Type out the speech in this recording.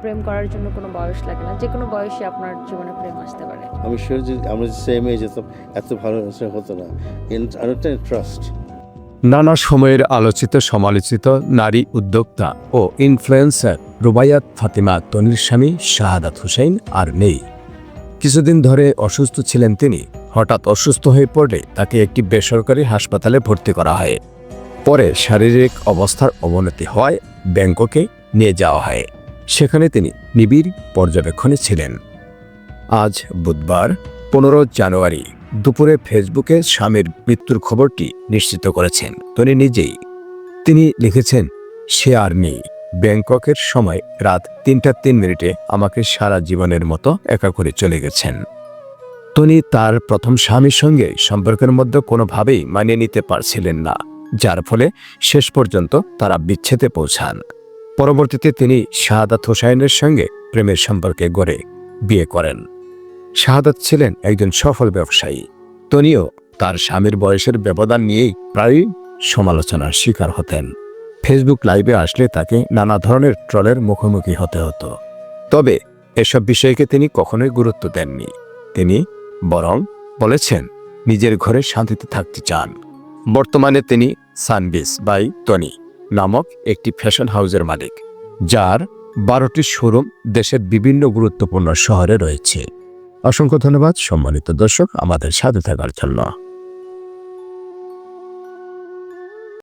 প্রেম করার জন্য কোনো বয়স লাগে না। যে কোনো বয়সে আপনার জীবনে প্রেম আসতে পারে। আমি শিওর যে আমরা যে সেম এজ যেতাম এত ভালো হতো না। আরেকটা ট্রাস্ট নানা সময়ের আলোচিত সমালোচিত নারী উদ্যোক্তা ও ইনফ্লুয়েন্সার রুবাইয়াত ফাতিমা তনির স্বামী শাহাদাত হুসেন আর নেই। কিছুদিন ধরে অসুস্থ ছিলেন তিনি। হঠাৎ অসুস্থ হয়ে পড়লে তাকে একটি বেসরকারি হাসপাতালে ভর্তি করা হয়। পরে শারীরিক অবস্থার অবনতি হয় ব্যাংককে নিয়ে যাওয়া হয়। সেখানে তিনি নিবিড় পর্যবেক্ষণে ছিলেন। আজ বুধবার, পনেরো জানুয়ারি, দুপুরে ফেসবুকে স্বামীর মৃত্যুর খবরটি নিশ্চিত করেছেন। তনি নিজেই, তিনি লিখেছেন, সে আর নেই। ব্যাংককের সময় রাত তিনটা তিন মিনিটে আমাকে সারা জীবনের মতো একা করে চলে গেছেন। তনি তার প্রথম স্বামীর সঙ্গে সম্পর্কের মধ্যে কোনোভাবেই মানিয়ে নিতে পারছিলেন না। যার ফলে শেষ পর্যন্ত তারা বিচ্ছেদে পৌঁছান। পরবর্তীতে তিনি শাহাদাত হোসাইনের সঙ্গে প্রেমের সম্পর্কে গড়ে বিয়ে করেন। শাহাদাত ছিলেন একজন সফল ব্যবসায়ী। তনিও তার স্বামীর বয়সের ব্যবধান নিয়েই প্রায়ই সমালোচনার শিকার হতেন। ফেসবুক লাইভে আসলে তাকে নানা ধরনের ট্রলের মুখোমুখি হতে হতো। তবে এসব বিষয়কে তিনি কখনোই গুরুত্ব দেননি। তিনি বরং বলেছেন, নিজের ঘরে শান্তিতে থাকতে চান। বর্তমানে তিনি সানবিস বাই টনি নামক একটি ফ্যাশন হাউসের মালিক, যার বারোটি শোরুম দেশের বিভিন্ন গুরুত্বপূর্ণ শহরে রয়েছে। অসংখ্য ধন্যবাদ সম্মানিত দর্শক আমাদের সাথে থাকার জন্য।